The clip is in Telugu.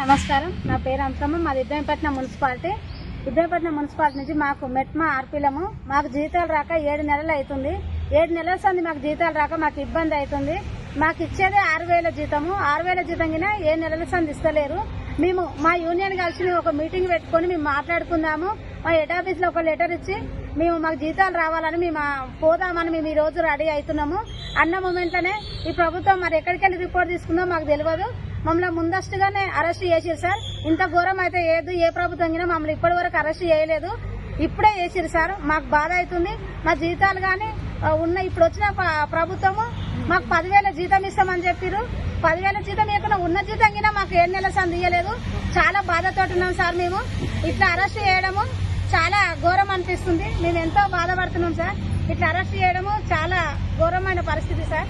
నమస్కారం. నా పేరు అంశమ్మ మాది ఇబ్రాహీంపట్నం మున్సిపాలిటీ. ఇబ్రాహీంపట్నం మున్సిపాలిటీ నుంచి మాకు మెట్మా ఆర్పీలము. మాకు జీతాలు రాక ఏడు నెలలు అవుతుంది ఏడు నెలల సంది మాకు జీతాలు రాక మాకు ఇబ్బంది అవుతుంది మాకు ఇచ్చేదే ఆరు వేల జీతము. ఆరు వేల జీతం కింద ఏ నెలల సంది ఇస్తలేరు. మేము మా యూనియన్ కలిసి మేము ఒక మీటింగ్ పెట్టుకొని మేము మాట్లాడుకుందాము. మా హెడ్ ఆఫీస్లో ఒక లెటర్ ఇచ్చి మేము మాకు జీతాలు రావాలని మేము పోదామని మేము ఈ రోజు రెడీ అవుతున్నాము. అన్న మూమెంట్లోనే ఈ ప్రభుత్వం మరి ఎక్కడికెళ్ళి రిపోర్ట్ తీసుకుందో మాకు తెలియదు. మమ్మల్ని ముందస్తుగానే అరెస్ట్ చేసారు సార్. ఇంత ఘోరం అయితే ఏదు ఏ ప్రభుత్వం కింద మమ్మల్ని ఇప్పటి వరకు అరెస్ట్ చేయలేదు. ఇప్పుడే చేసారు సార్. మాకు బాధ అవుతుంది. మా జీతాలు కానీ ఉన్న ఇప్పుడు వచ్చిన ప్రభుత్వము మాకు పదివేల జీతం ఇస్తామని చెప్పారు పదివేల జీతం ఇవ్వకుండా ఉన్న జీతం కింద మాకు ఏడు నెలల సంది ఇయ్యలేదు. చాలా బాధతో ఉన్నాం సార్ మేము. ఇట్లా అరెస్ట్ చేయడము చాలా ఘోరం అనిపిస్తుంది. మేము ఎంతో బాధపడుతున్నాం సార్. ఇట్లా అరెస్ట్ చేయడము చాలా ఘోరమైన పరిస్థితి సార్.